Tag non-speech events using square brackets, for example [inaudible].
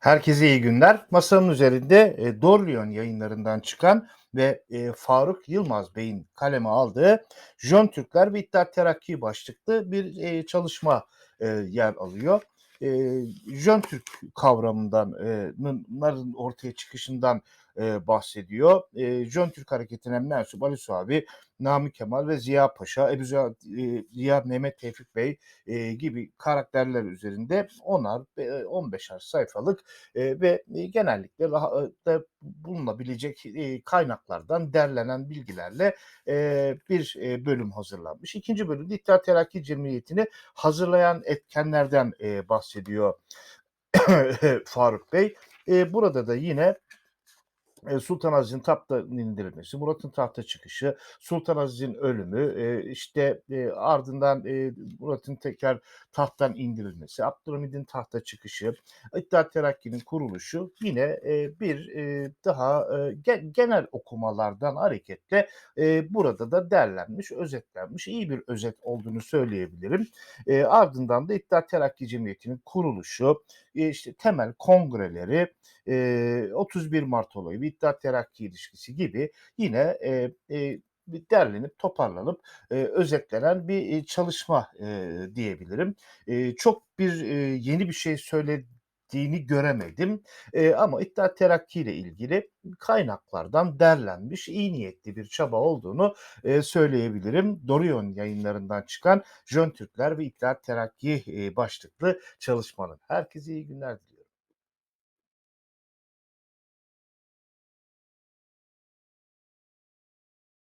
Herkese iyi günler. Masanın üzerinde e, Dorlion yayınlarından çıkan ve e, Faruk Yılmaz Bey'in kaleme aldığı Jön Türkler ve İttihat Terakki başlıklı bir e, çalışma e, yer alıyor. E, Jön Türk kavramından, e, ortaya çıkışından e, bahsediyor. E, Jön Türk hareketine mensup Ali Suabi, Nami Kemal ve Ziya Paşa, Ebu Ziya, e, Ziya Mehmet Tevfik Bey e, gibi karakterler üzerinde onar, e, 15'er sayfalık e, ve e, genellikle raha- da bulunabilecek e, kaynaklardan derlenen bilgilerle e, bir e, bölüm hazırlanmış. İkinci bölümde İttihat Terakki Cemiyeti'ni hazırlayan etkenlerden e, bahsediyor [coughs] Faruk Bey. E, burada da yine Sultan Aziz'in tahttan indirilmesi, Murat'ın tahta çıkışı, Sultan Aziz'in ölümü, işte ardından Murat'ın tekrar tahttan indirilmesi, Abdülhamid'in tahta çıkışı, İttihat Terakki'nin kuruluşu yine bir daha ge- genel okumalardan hareketle burada da derlenmiş, özetlenmiş, iyi bir özet olduğunu söyleyebilirim. Ardından da İttihat Terakki Cemiyeti'nin kuruluşu, işte temel kongreleri, e, 31 Mart olayı, İttihat Terakki ilişkisi gibi yine e, e, derlenip toparlanıp e, özetlenen bir e, çalışma e, diyebilirim. E, çok bir e, yeni bir şey söylediğini göremedim E, ama İttihat Terakki ile ilgili kaynaklardan derlenmiş iyi niyetli bir çaba olduğunu e, söyleyebilirim. Dorion yayınlarından çıkan Jön Türkler ve İttihat Terakki e, başlıklı çalışmanın. Herkese iyi günler dilerim.